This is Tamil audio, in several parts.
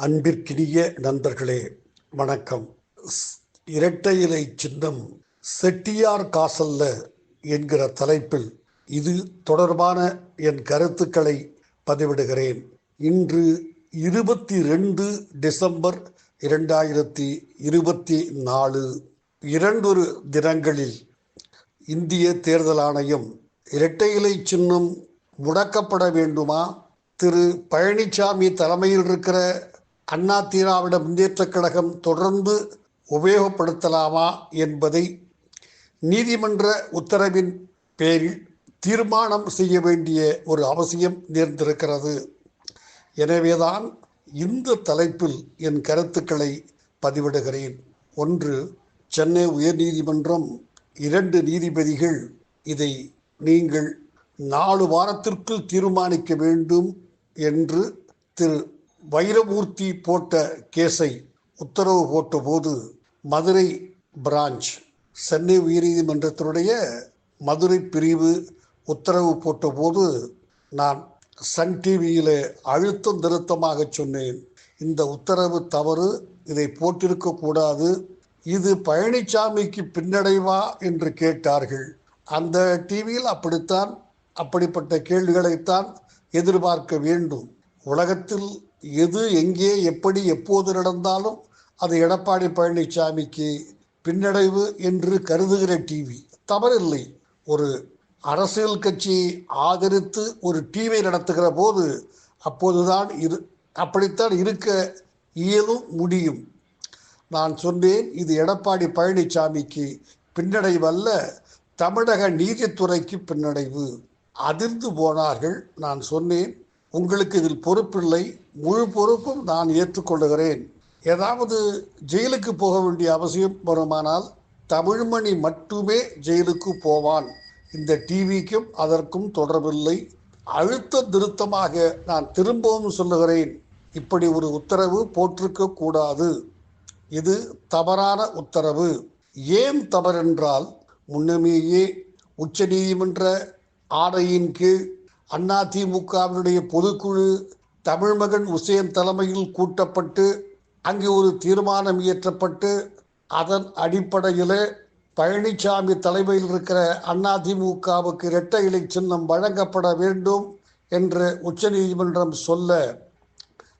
அன்பிற்கினிய நண்பர்களே வணக்கம். ஸ்- இரட்டை இலை சின்னம் செட்டியார் காசல்ல என்கிற தலைப்பில் இது தொடர்பான என் கருத்துக்களை பதிவிடுகிறேன். இன்று இருபத்தி ரெண்டு டிசம்பர் இரண்டாயிரத்தி இருபத்தி நாலு இரண்டொரு தினங்களில் இந்திய தேர்தல் ஆணையம் இரட்டை இலை சின்னம் முடக்கப்பட வேண்டுமா? திரு பழனிசாமி தலைமையில் இருக்கிற அண்ணா திராவிட முன்னேற்ற கழகம் தொடர்ந்து உபயோகப்படுத்தலாமா என்பதை நீதிமன்ற உத்தரவின் பேரில் தீர்மானம் செய்ய வேண்டிய ஒரு அவசியம் நேர்ந்திருக்கிறது. எனவேதான் இந்த தலைப்பில் என் கருத்துக்களை பதிவிடுகிறேன். ஒன்று சென்னை உயர்நீதிமன்றம் இரண்டு நீதிபதிகள் இதை நீங்கள் நாலு வாரத்திற்குள் தீர்மானிக்க வேண்டும் என்று திரு. வைரமூர்த்தி போட்ட கேஸை உத்தரவு போட்டபோது மதுரை பிரான்ச் சென்னை உயர்நீதிமன்றத்தினுடைய மதுரை பிரிவு உத்தரவு போட்டபோது நான் சன் டிவியில் அழுத்தம் திருத்தமாக சொன்னேன். இந்த உத்தரவு தவறு இதை போட்டிருக்க கூடாது. இது பழனிசாமிக்கு பின்னடைவா என்று கேட்டார்கள். அந்த டிவியில் அப்படித்தான் அப்படிப்பட்ட கேள்விகளைத்தான் எதிர்பார்க்க வேண்டும். உலகத்தில் எது எங்கே எப்படி எப்போது நடந்தாலும் அது எடப்பாடி பழனிசாமிக்கு பின்னடைவு என்று கருதுகிற டிவி தவறில்லை. ஒரு அரசியல் கட்சியை ஆதரித்து ஒரு டிவியை நடத்துகிற போது அப்போதுதான் இரு அப்படித்தான் இருக்க இயலும் முடியும். நான் சொன்னேன் இது எடப்பாடி பழனிசாமிக்கு பின்னடைவு அல்ல தமிழக நீதித்துறைக்கு பின்னடைவு. அதிர்ந்து போனார்கள் நான் சொன்னேன். உங்களுக்கு இதில் பொறுப்பில்லை முழு பொறுப்பும் நான் ஏற்றுக்கொள்ளுகிறேன். ஏதாவது ஜெயிலுக்கு போக வேண்டிய அவசியம் வருமானால் தமிழ்மணி மட்டுமே ஜெயிலுக்கு போவான். இந்த டிவிக்கும் அதற்கும் தொடர்பில்லை. அழுத்த திருத்தமாக நான் திரும்பவும் சொல்லுகிறேன். இப்படி ஒரு உத்தரவு போட்டிருக்க கூடாது. இது தவறான உத்தரவு. ஏன் தவறென்றால் முன்னமேயே உச்சநீதிமன்ற ஆணையின் கீழ் அதிமுகவினுடைய பொதுக்குழு தமிழ்மகன் உசேன் தலைமையில் கூட்டப்பட்டு அங்கே ஒரு தீர்மானம் இயற்றப்பட்டு அதன் அடிப்படையில் பழனிசாமி தலைமையில் இருக்கிற அதிமுகவுக்கு இரட்டை இலை சின்னம் வழங்கப்பட வேண்டும் என்று உச்சநீதிமன்றம் சொல்ல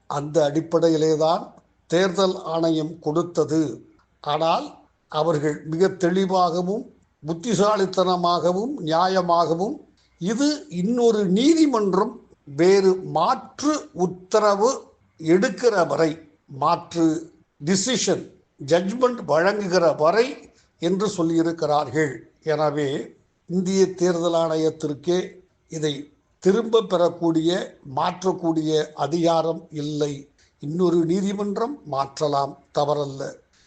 அந்த அடிப்படையிலே தான் தேர்தல் ஆணையம் கொடுத்தது. ஆனால் அவர்கள் மிக தெளிவாகவும் புத்திசாலித்தனமாகவும் நியாயமாகவும் இது இன்னொரு நீதிமன்றம் வேறு மாற்று உத்தரவு எடுக்கிற வரை மாற்று டிசிஷன் ஜட்ஜ்மெண்ட் வழங்குகிற வரை என்று சொல்லியிருக்கிறார்கள். எனவே இந்திய தேர்தல் ஆணையத்திற்கே இதை திரும்ப பெறக்கூடிய மாற்றக்கூடிய அதிகாரம் இல்லை. இன்னொரு நீதிமன்றம் மாற்றலாம் தவறல்ல.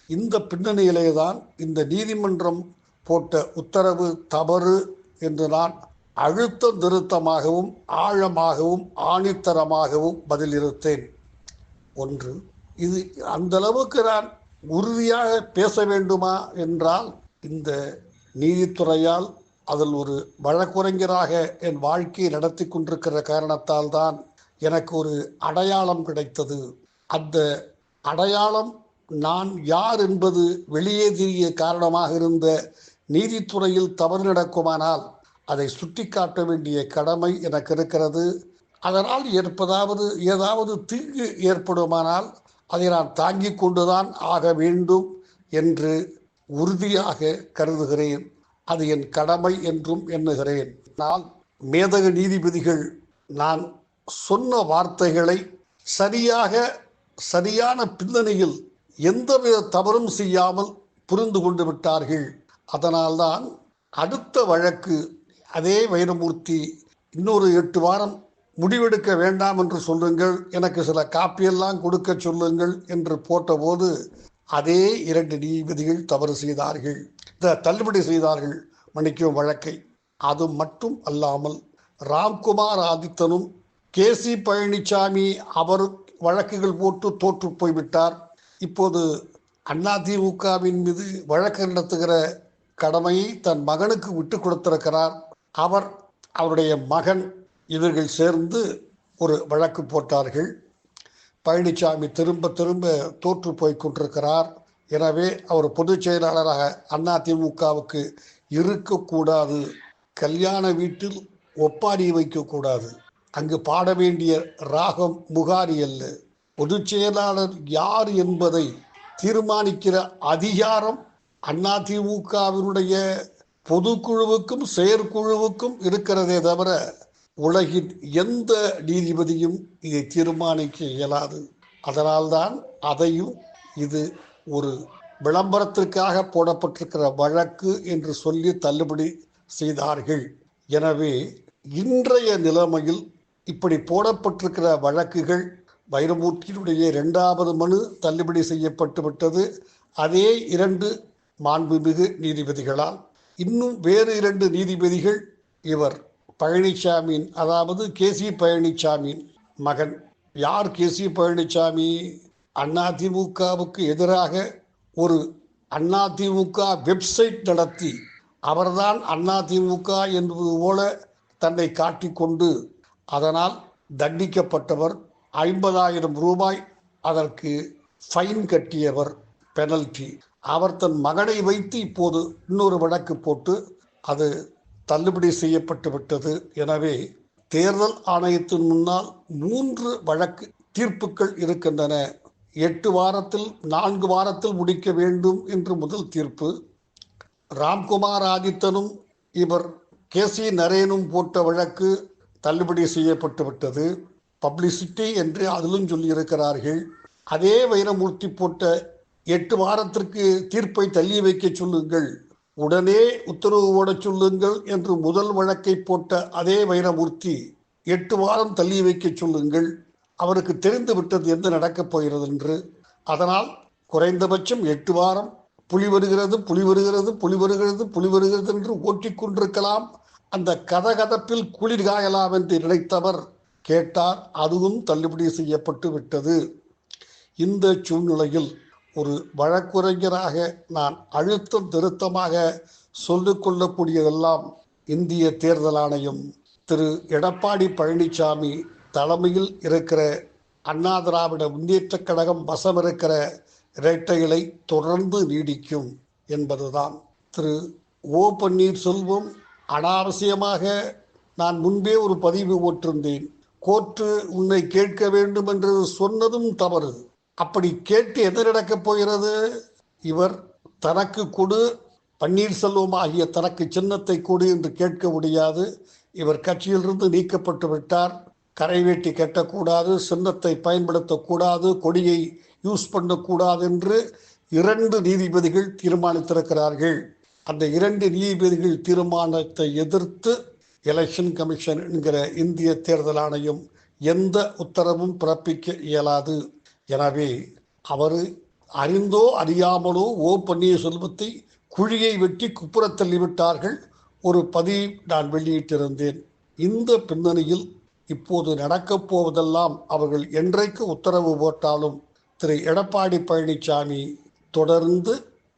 இந்த பின்னணியிலே தான் இந்த நீதிமன்றம் போட்ட உத்தரவு தவறு என்று நான் அழுத்த திருத்தமாகவும் ஆழமாகவும் ஆணித்தரமாகவும் பதிலிருத்தேன் ஒன்று இது அந்த அளவுக்கு நான் உறுதியாக பேச வேண்டுமா என்றால் இந்த நீதித்துறையால் அதில் ஒரு வழக்குரைஞராக என் வாழ்க்கையை நடத்தி கொண்டிருக்கிற காரணத்தால் தான் எனக்கு ஒரு அடையாளம் கிடைத்தது. அந்த அடையாளம் நான் யார் என்பது வெளியே தெரிய காரணமாக இருந்த நீதித்துறையில் தவறு நடக்குமானால் அதை சுட்டிக்காட்ட வேண்டிய கடமை எனக்கு இருக்கிறது. அதனால் ஏற்பதாவது ஏதாவது தீங்கு ஏற்படுமானால் அதை நான் தாங்கிக் கொண்டுதான் ஆக வேண்டும் என்று உறுதியாக கருதுகிறேன். அது என் கடமை என்றும் எண்ணுகிறேன். நான் மேதக நீதிபதிகள் நான் சொன்ன வார்த்தைகளை சரியாக சரியான பின்னணியில் எந்தவித தவறும் செய்யாமல் புரிந்து கொண்டு விட்டார்கள். அதனால்தான் அடுத்த வழக்கு அதே வைரமூர்த்தி இன்னொரு எட்டு வாரம் முடிவெடுக்க வேண்டாம் என்று சொல்லுங்கள். எனக்கு சில காப்பியெல்லாம் கொடுக்க சொல்லுங்கள் என்று போட்டபோது அதே இரண்டு நீதிபதிகள் தவறு செய்தார்கள். இந்த தள்ளுபடி செய்தார்கள் மன்னிக்கும் வழக்கை. அது மட்டும் அல்லாமல் ராம்குமார் ஆதித்தனும் கே சி பழனிசாமி அவர் வழக்குகள் போட்டு தோற்று போய்விட்டார். இப்போது அதிமுகவின் மீது வழக்கு நடத்துகிற கடமையை தன் மகனுக்கு விட்டு கொடுத்திருக்கிறார். அவர் அவருடைய மகன் இவர்கள் சேர்ந்து ஒரு வழக்கு போட்டார்கள். பழனிசாமி திரும்ப திரும்ப தோற்று போய் கொண்டிருக்கிறார். எனவே அவர் பொதுச் செயலாளராக அதிமுகவுக்கு இருக்கக்கூடாது கல்யாண வீட்டில் ஒப்பாரி வைக்கக்கூடாது அங்கு பாட வேண்டிய ராகம் முகாரி அல்ல. பொதுச் செயலாளர் யார் என்பதை தீர்மானிக்கிற அதிகாரம் அதிமுகவினுடைய பொதுக்குழுவுக்கும் செயற்குழுவுக்கும் இருக்கிறதே தவிர உலகின் எந்த நீதிபதியும் இதை தீர்மானிக்க இயலாது. அதனால்தான் அதையும் இது ஒரு விளம்பரத்திற்காக போடப்பட்டிருக்கிற வழக்கு என்று சொல்லி தள்ளுபடி செய்தார்கள். எனவே இன்றைய நிலைமையில் இப்படி போடப்பட்டிருக்கிற வழக்குகள் வைரமூர்த்தியினுடைய இரண்டாவது மனு தள்ளுபடி செய்யப்பட்டு விட்டது அதே இரண்டு மாண்புமிகு நீதிபதிகளால் இன்னும் வேறு இரண்டு நீதிபதிகள் இவர் பழனிசாமியின் அதாவது கே சி பழனிசாமியின் மகன். யார் கே சி பழனிசாமி அதிமுகவுக்கு எதிராக ஒரு அதிமுக வெப்சைட் நடத்தி அவர்தான் அதிமுக என்பது போல தன்னை காட்டிக்கொண்டு அதனால் தண்டிக்கப்பட்டவர். ஐம்பதாயிரம் ரூபாய் அதற்கு ஃபைன் கட்டியவர். பெனல்டி அவர் தன் மகனை வைத்து இப்போது இன்னொரு வழக்கு போட்டு அது தள்ளுபடி செய்யப்பட்டு விட்டது. எனவே தேர்தல் ஆணையத்தின் முன்னால் மூன்று வழக்கு தீர்ப்புகள் இருக்கின்றன. எட்டு வாரத்தில் நான்கு வாரத்தில் முடிக்க வேண்டும் என்று முதல் தீர்ப்பு. ராம்குமார் ஆதித்தனும் இவர் கே. சி. நரேனும் போட்ட வழக்கு தள்ளுபடி செய்யப்பட்டு விட்டது. பப்ளிசிட்டி என்று அதிலும் சொல்லியிருக்கிறார்கள். அதே வைரமூர்த்தி போட்ட எட்டு வாரத்திற்கு தீர்ப்பை தள்ளி வைக்க சொல்லுங்கள். உடனே உத்தரவு போட சொல்லுங்கள் என்று முதல் வழக்கை போட்ட அதே வைரமூர்த்தி எட்டு வாரம் தள்ளி வைக்க சொல்லுங்கள். அவருக்கு தெரிந்து விட்டது எந்த நடக்கப் போகிறது என்று. அதனால் குறைந்தபட்சம் எட்டு வாரம். புலி வருகிறது புலி வருகிறது புலி வருகிறது புலி வருகிறது என்று ஓட்டிக்கொண்டிருக்கலாம் அந்த கதகதப்பில் குளிர் காயலாம் என்று நினைத்தவர் கேட்டார். அதுவும் தள்ளுபடி செய்யப்பட்டு விட்டது. இந்த சூழ்நிலையில் ஒரு வழக்குரைஞராக நான் அழுத்தம் திருத்தமாக சொல்லிக்கொள்ளக்கூடியதெல்லாம் இந்திய தேர்தல் ஆணையம் திரு எடப்பாடி பழனிசாமி தலைமையில் இருக்கிற அண்ணா திராவிட முன்னேற்ற கழகம் வசம் இருக்கிற இரட்டைகளை தொடர்ந்து நீடிக்கும் என்பதுதான். திரு ஓ பன்னீர்செல்வம் அனாவசியமாக நான் முன்பே ஒரு பதிவு போட்டிருந்தேன். கோர்ட்டு உன்னை கேட்க வேண்டும் என்று சொன்னதும் தவறு. அப்படி கேட்டு எது நடக்கப் போகிறது? இவர் தனக்கு கொடு பன்னீர்செல்வம் ஆகிய தனக்கு சின்னத்தை கொடு என்று கேட்க முடியாது. இவர் கட்சியிலிருந்து நீக்கப்பட்டு விட்டார். கரைவேட்டி கட்டக்கூடாது சின்னத்தை பயன்படுத்தக்கூடாது கொடியை யூஸ் பண்ணக்கூடாது என்று இரண்டு நீதிபதிகள் தீர்மானித்திருக்கிறார்கள். அந்த இரண்டு நீதிபதிகள் தீர்மானத்தை எதிர்த்து எலெக்ஷன் கமிஷன் என்கிற இந்திய தேர்தல் ஆணையம் எந்த உத்தரவும் பிறப்பிக்க இயலாது. எனவே அவர் அறிந்தோ அறியாமலோ ஓ பன்னீர்செல்வத்தை குழியை வெட்டி குப்புற தள்ளிவிட்டார்கள் ஒரு பதிவு நான் வெளியிட்டிருந்தேன். இந்த பின்னணியில் இப்போது நடக்கப் போவதெல்லாம் அவர்கள் என்றைக்கு உத்தரவு போட்டாலும் திரு. எடப்பாடி பழனிசாமி தொடர்ந்து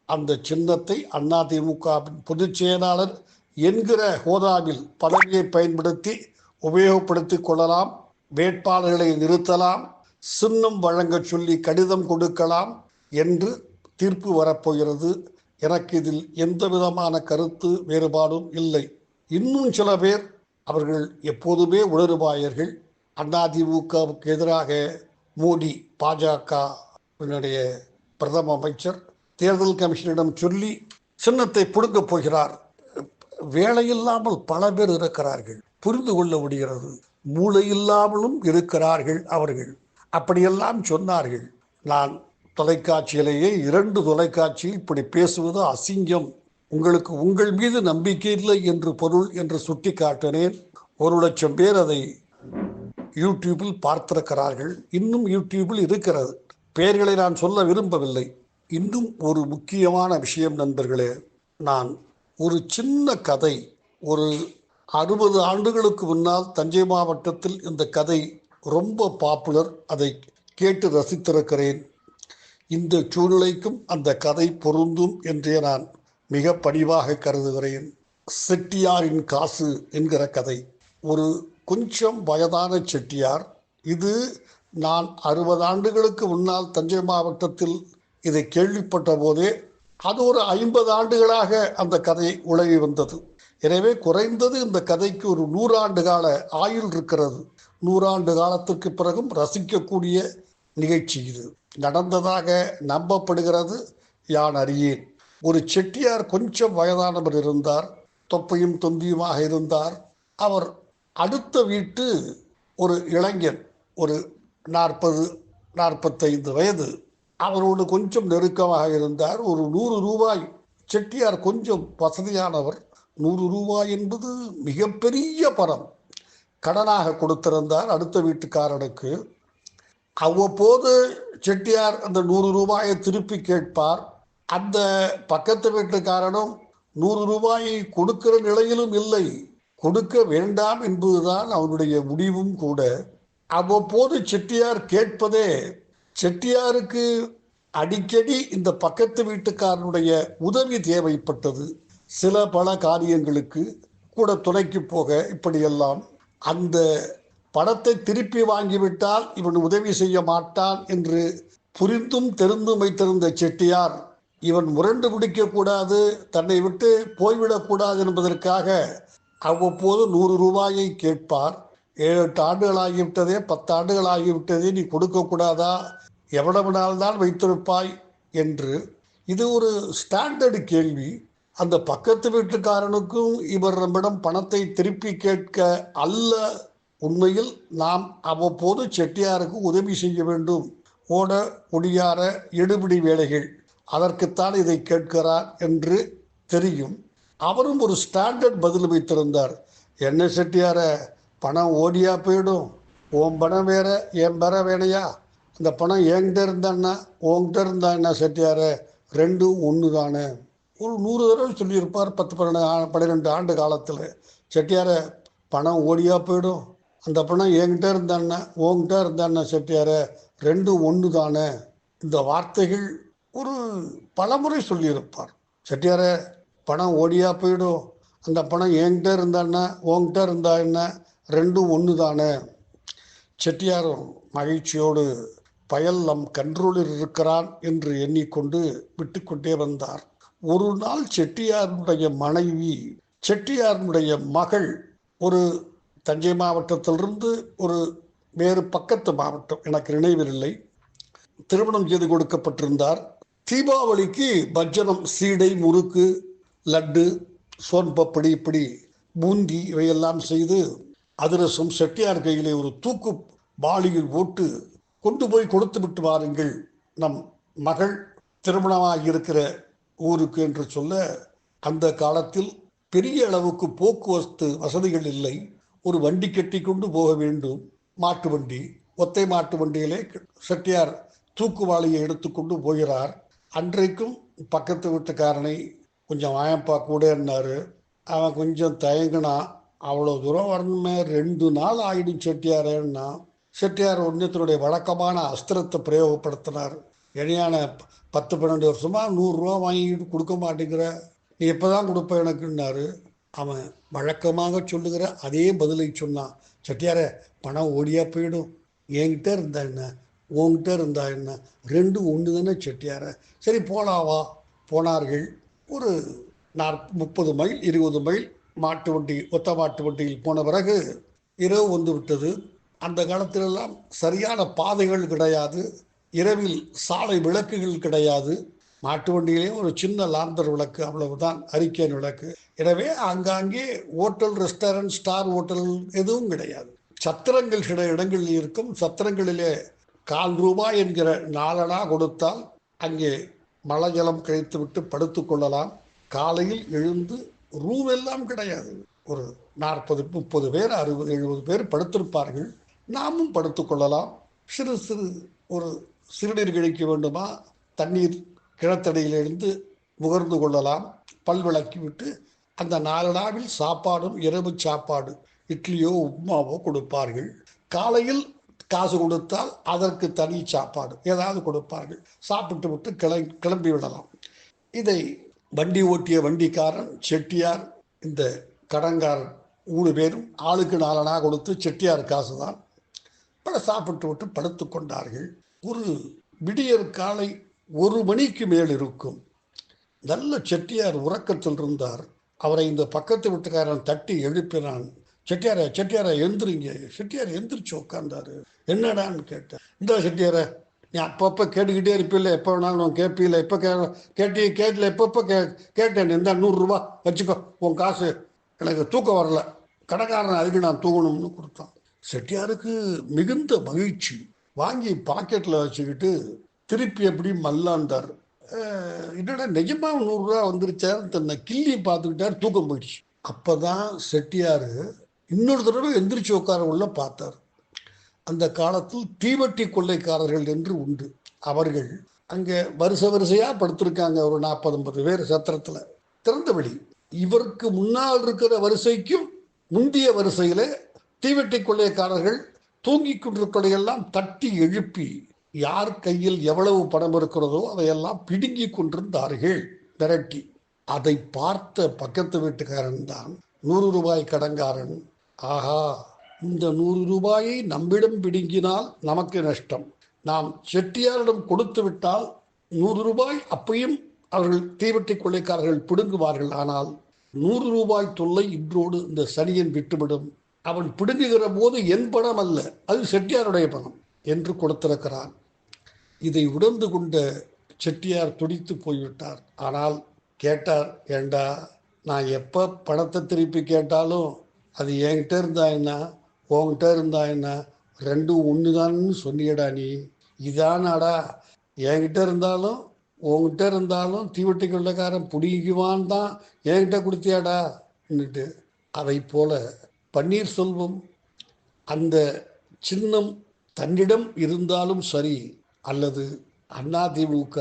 அந்த சின்னத்தை அதிமுகவின் பொதுச் செயலாளர் என்கிற ஹோதாவில் பதவியை பயன்படுத்தி உபயோகப்படுத்திக் கொள்ளலாம். வேட்பாளர்களை நிறுத்தலாம். சின்னம் வழங்க சொல்லி கடிதம் கொடுக்கலாம் என்று தீர்ப்பு வரப்போகிறது. எனக்கு இதில் எந்த விதமான கருத்து வேறுபாடும் இல்லை. இன்னும் சில பேர் அவர்கள் எப்போதுமே உணர்வாயர்கள் அதிமுகவுக்கு எதிராக மோடி பாஜகவினுடைய பிரதம அமைச்சர் தேர்தல் கமிஷனிடம் சொல்லி சின்னத்தை பிடுங்க போகிறார். வேலையில்லாமல் பல பேர் இருக்கிறார்கள். புரிந்து கொள்ள முடிகிறது. மூளை இல்லாமலும் இருக்கிறார்கள் அவர்கள். அப்படியெல்லாம் சொன்னார்கள். நான் தொலைக்காட்சியிலேயே இரண்டு தொலைக்காட்சியில் இப்படி பேசுவது அசிங்கம். உங்களுக்கு உங்கள் மீது நம்பிக்கை இல்லை என்று பொருள் என்று சுட்டி காட்டினேன் ஒரு லட்சம் பேர் அதை யூடியூபில் பார்த்திருக்கிறார்கள். இன்னும் யூடியூபில் இருக்கிறது. பெயர்களை நான் சொல்ல விரும்பவில்லை. இன்னும் ஒரு முக்கியமான விஷயம் நண்பர்களே. நான் ஒரு சின்ன கதை ஒரு அறுபது ஆண்டுகளுக்கு முன்னால் தஞ்சை மாவட்டத்தில் இந்த கதை ரொம்ப பாப்புலர் அதை கேட்டு ரசித்திருக்கிறேன். இந்த சூழ்நிலைக்கும் அந்த கதை பொருந்தும் என்றே நான் மிக பணிவாக கருதுகிறேன். செட்டியாரின் காசு என்கிற கதை. ஒரு கொஞ்சம் வயதான செட்டியார் இது நான் அறுபது ஆண்டுகளுக்கு முன்னால் தஞ்சை மாவட்டத்தில் இதை கேள்விப்பட்ட போதே அது ஒரு ஐம்பது ஆண்டுகளாக அந்த கதை உலகி வந்தது. எனவே குறைந்தது இந்த கதைக்கு ஒரு நூறாண்டு கால ஆயுள் இருக்கிறது. நூறாண்டு காலத்திற்கு பிறகும் ரசிக்கக்கூடிய நிகழ்ச்சி இது. நடந்ததாக நம்பப்படுகிறது யான் அறியேன். ஒரு செட்டியார் கொஞ்சம் வயதானவர் இருந்தார் தொப்பையும் தொந்தியுமாக இருந்தார். அவர் அடுத்த வீட்டு ஒரு இளைஞன் ஒரு நாற்பது நாற்பத்தைந்து வயது. அவரோடு கொஞ்சம் நெருக்கமாக இருந்தார். ஒரு நூறு ரூபாய் செட்டியார் கொஞ்சம் வசதியானவர். நூறு ரூபாய் என்பது மிகப்பெரிய பணம். கடனாக கொடுத்திருந்தார் அடுத்த வீட்டுக்காரனுக்கு அவ்வப்போது செட்டியார் அந்த நூறு ரூபாயை திருப்பி கேட்பார். அந்த பக்கத்து வீட்டுக்காரனும் நூறு ரூபாயை கொடுக்கிற நிலையிலும் இல்லை. கொடுக்க வேண்டாம் என்பதுதான் அவனுடைய முடிவும் கூட. அவ்வப்போது செட்டியார் கேட்பதே செட்டியாருக்கு அடிக்கடி இந்த பக்கத்து வீட்டுக்காரனுடைய உதவி தேவைப்பட்டது. சில பல காரியங்களுக்கு கூட துணைக்கு போக இப்படியெல்லாம் அந்த பணத்தை திருப்பி வாங்கிவிட்டால் இவன் உதவி செய்ய மாட்டான் என்று புரிந்தும் தெரிந்தும் வைத்திருந்த செட்டியார் இவன் முரண்டு பிடிக்கக்கூடாது தன்னை விட்டு போய்விடக்கூடாது என்பதற்காக அவ்வப்போது நூறு ரூபாயை கேட்பார். ஏழு எட்டு ஆண்டுகள் ஆகிவிட்டதே பத்து ஆண்டுகள் ஆகிவிட்டதே நீ கொடுக்கக்கூடாதா? எவ்வளவு நாள்தான் வைத்திருப்பாய்? என்று இது ஒரு ஸ்டாண்டர்டு கேள்வி. அந்த பக்கத்து வீட்டுக்காரனுக்கும் இவர் நம்மிடம் பணத்தை திருப்பி கேட்க அல்ல. உண்மையில் நாம் அவ்வப்போது செட்டியாருக்கு உதவி செய்ய வேண்டும். ஓட ஒடியார எடுபிடி வேலைகள். அதற்குத்தான் இதை கேட்கிறார் என்று தெரியும். அவரும் ஒரு ஸ்டாண்டர்ட் பதில் வைத்திருந்தார். என்ன செட்டியார பணம் ஓடியா போயிடும்? உன் பணம் வேற என் பெற வேணையா? அந்த பணம் என்கிட்ட இருந்தான்னா உன்கிட்ட இருந்தா என்ன செட்டியார? ரெண்டும் ஒன்று தானே ஒரு நூறு தடவை சொல்லியிருப்பார் பத்து பன்னெண்டு பன்னிரெண்டு ஆண்டு காலத்தில். செட்டியார பணம் ஓடியா போயிடும். அந்த பணம் என்கிட்ட இருந்தான்னா உன்கிட்ட இருந்தான்னா செட்டியார ரெண்டும் ஒன்று தானே. இந்த வார்த்தைகள் ஒரு பலமுறை சொல்லியிருப்பார். செட்டியார பணம் ஓடியா போயிடும். அந்த பணம் என்கிட்ட இருந்தான்னா உன்கிட்ட இருந்தா என்ன? ரெண்டும் ஒன்று தானே. செட்டியாரும் மகிழ்ச்சியோடு பயல் நம் கண்ட்ரோலில் இருக்கிறான் என்று எண்ணிக்கொண்டு விட்டுக்கொண்டே வந்தார். ஒரு நாள் செட்டியாருடைய மனைவி செட்டியாருடைய மகள் ஒரு தஞ்சை மாவட்டத்திலிருந்து ஒரு வேறு பக்கத்து மாவட்டம் எனக்கு நினைவில் இல்லை. திருமணம் செய்து கொடுக்கப்பட்டிருந்தார். தீபாவளிக்கு பஜ்ஜனம் சீடை முறுக்கு லட்டு சோன் பப்படி இப்படி பூந்தி இவையெல்லாம் செய்து அதிரசம் செட்டியார் கையிலே ஒரு தூக்கு பாலியில் போட்டு கொண்டு போய் கொடுத்து விட்டு வாருங்கள் நம் மகள் திருமணமாக இருக்கிற ஊருக்கு என்று சொல்ல அந்த காலத்தில் பெரிய அளவுக்கு போக்குவரத்து வசதிகள் இல்லை. ஒரு வண்டி கட்டி கொண்டு போக வேண்டும். மாட்டு வண்டி ஒத்தை மாட்டு வண்டியிலே செட்டியார் தூக்குவாளியை எடுத்துக்கொண்டு போகிறார். அன்றைக்கும் பக்கத்து வீட்டுக்காரனை கொஞ்சம் வாயப்பா கூட என்னார். அவன் கொஞ்சம் தயங்கினான் அவ்வளோ தூரம் வரணுமே ரெண்டு நாள் ஆகிடும் செட்டியாரேன்னா செட்டியார் ஒன்றியத்தினுடைய வழக்கமான அஸ்திரத்தை பிரயோகப்படுத்தினார். இணையான பத்து பன்னெண்டு வருஷமா நூறுரூவா வாங்கிட்டு கொடுக்க மாட்டேங்கிற நீ எப்போதான் கொடுப்ப எனக்குன்னாரு. அவன் வழக்கமாக சொல்லுகிற அதே பதிலை சொன்னான். செட்டியார பணம் ஓடியா போயிடும். என்கிட்ட இருந்தா என்ன? உங்ககிட்ட இருந்தா என்ன? ரெண்டு ஒன்று தானே செட்டியார. சரி போலாவா போனார்கள். ஒரு நாற் முப்பது மைல் இருபது மைல் மாட்டு வண்டி ஒத்த மாட்டு வண்டியில் போன பிறகு இரவு வந்து விட்டது. அந்த காலத்திலெல்லாம் சரியான பாதைகள் கிடையாது. இரவில் சாலை விளக்குகள் கிடையாது. மாட்டு வண்டியிலே ஒரு சின்ன லாந்தர் விளக்கு அவ்வளவுதான். அரிக்கேன் விளக்கு. எனவே அங்காங்கே ஹோட்டல் ரெஸ்டாரண்ட் ஸ்டார் ஹோட்டல் எதுவும் கிடையாது. சத்திரங்கள் சில இடங்களில் இருக்கும். சத்திரங்களிலே கால் ரூபாய் என்கிற நாலனா கொடுத்தால் அங்கே மழை ஜலம் கழித்து விட்டு கொள்ளலாம். காலையில் எழுந்து ரூம் எல்லாம் கிடையாது. ஒரு நாற்பது முப்பது பேர் அறுபது எழுபது பேர் படுத்திருப்பார்கள். நாமும் படுத்துக்கொள்ளலாம் சிறு சிறு ஒரு சிறுநீர் கழிக்க வேண்டுமா? தண்ணீர் கிணத்தடியிலிருந்து முகர்ந்து கொள்ளலாம். பல் விளக்கி விட்டு அந்த நாளடாவில் சாப்பாடும் இரவு சாப்பாடு இட்லியோ உப்மாவோ கொடுப்பார்கள். காலையில் காசு கொடுத்தால் அதற்கு தனி சாப்பாடு ஏதாவது கொடுப்பார்கள். சாப்பிட்டு விட்டு கிளை கிளம்பி விடலாம். இதை வண்டி ஓட்டிய வண்டிக்காரன் செட்டியார் இந்த கடங்காரன் மூணு பேரும் ஆளுக்கு நாலனா கொடுத்து செட்டியார் காசு தான் பல சாப்பிட்டு விட்டு படுத்து கொண்டார்கள். ஒரு விடியற் காலை ஒரு மணிக்கு மேல் இருக்கும். நல்ல செட்டியார் உறக்கத்தில் இருந்தார். அவரை இந்த பக்கத்து வீட்டுக்காரன் தட்டி எழுப்பினான். செட்டியார செட்டியார எந்திரிங்க. செட்டியார் எந்திரிச்சு உட்கார்ந்தாரு. என்னடான்னு கேட்டேன். இந்த செட்டியார நீ அப்பப்போ கேட்டுக்கிட்டே இருப்பில்ல. எப்போ வேணாலும் நான் கேட்பில்ல எப்போ கே கேட்டி கேட்கல எப்பப்போ கே கேட்டேன். இந்த நூறுரூவா. வச்சுக்கோ உன் காசு. எனக்கு தூக்கம் வரல. கடைக்காரன் அதுக்கு நான் தூங்கணும்னு கொடுத்தான். செட்டியாருக்கு மிகுந்த மகிழ்ச்சி. வாங்கி பாக்கெட்டில் வச்சுக்கிட்டு திருப்பி எப்படி மல்லாண்டார் என்னடா நிஜமா நூறுரூவா வந்துருச்சார் தன்னை கிள்ளி பார்த்துக்கிட்டார் தூக்கம் போயிடுச்சு. அப்பதான் செட்டியார் இன்னொரு தடவை எந்திரிச்சு உட்கார உள்ள பார்த்தார். அந்த காலத்தில் தீவட்டி கொள்ளைக்காரர்கள் என்று உண்டு. அவர்கள் அங்கே வரிசை வரிசையாக படுத்திருக்காங்க ஒரு நாற்பது ஐம்பது பேர் சத்திரத்துல. திறந்தபடி இவருக்கு முன்னால் இருக்கிற வரிசைக்கும் முந்தைய வரிசையில் தீவெட்டி கொள்ளைக்காரர்கள் தூங்கிக் கொண்டிருப்பதையெல்லாம் தட்டி எழுப்பி யார் கையில் எவ்வளவு பணம் இருக்கிறதோ அதையெல்லாம் பிடுங்கி கொண்டிருந்தார்கள். விரட்டி. அதை பார்த்த பக்கத்து வீட்டுக்காரன் தான் நூறு ரூபாய் கடங்காரன் ஆஹா இந்த நூறு ரூபாயை நம்மிடம் பிடுங்கினால் நமக்கு நஷ்டம். நாம் செட்டியாரிடம் கொடுத்து விட்டால் நூறு ரூபாய் அப்பையும் அவர்கள் தீவட்டி கொள்ளைக்காரர்கள் பிடுங்குவார்கள். ஆனால் நூறு ரூபாய் தொல்லை இன்றோடு இந்த சனியன் விட்டுவிடும். அவன் பிடுங்குகிற போது என் பணம் அல்ல அது செட்டியாருடைய பணம் என்று கொடுத்திருக்கிறான். இதை உணர்ந்து கொண்ட செட்டியார் துடித்து போய்விட்டார். ஆனால் கேட்டார் ஏண்டா நான் எப்போ பணத்தை திருப்பி கேட்டாலும் அது என்கிட்ட இருந்தா என்ன? உங்ககிட்ட இருந்தா என்ன? ரெண்டும் ஒன்று தான்னு சொன்னியடா நீ. இதானாடா என்கிட்ட இருந்தாலும் உங்ககிட்ட இருந்தாலும் தீவட்டி கொள்ளைக்காரன் பிடிக்குவான் தான் என்கிட்ட கொடுத்தியாடா? அதை போல பன்னீர்செல்வம் அந்த சின்னம் தன்னிடம் இருந்தாலும் சரி அல்லது அதிமுக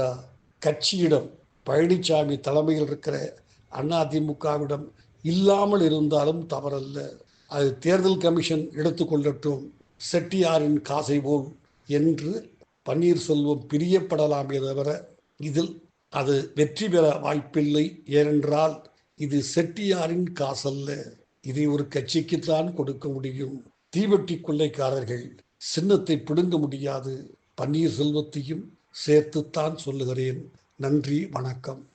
கட்சியிடம் பழனிசாமி தலைமையில் இருக்கிற அதிமுகவிடம் இல்லாமல் இருந்தாலும் தவறல்ல. அது தேர்தல் கமிஷன் எடுத்துக்கொள்ளட்டும் செட்டியாரின் காசை போல் என்று பன்னீர்செல்வம் பிரியப்படலாமே தவிர இதில் அது வெற்றி பெற வாய்ப்பில்லை. ஏனென்றால் இது செட்டியாரின் காசல்ல. இதை ஒரு கட்சிக்குத்தான் கொடுக்க முடியும். தீவெட்டி கொள்ளைக்காரர்கள் சின்னத்தை பிடுங்க முடியாது. பன்னீர்செல்வத்தையும் சேர்த்துத்தான் சொல்லுகிறேன். நன்றி வணக்கம்.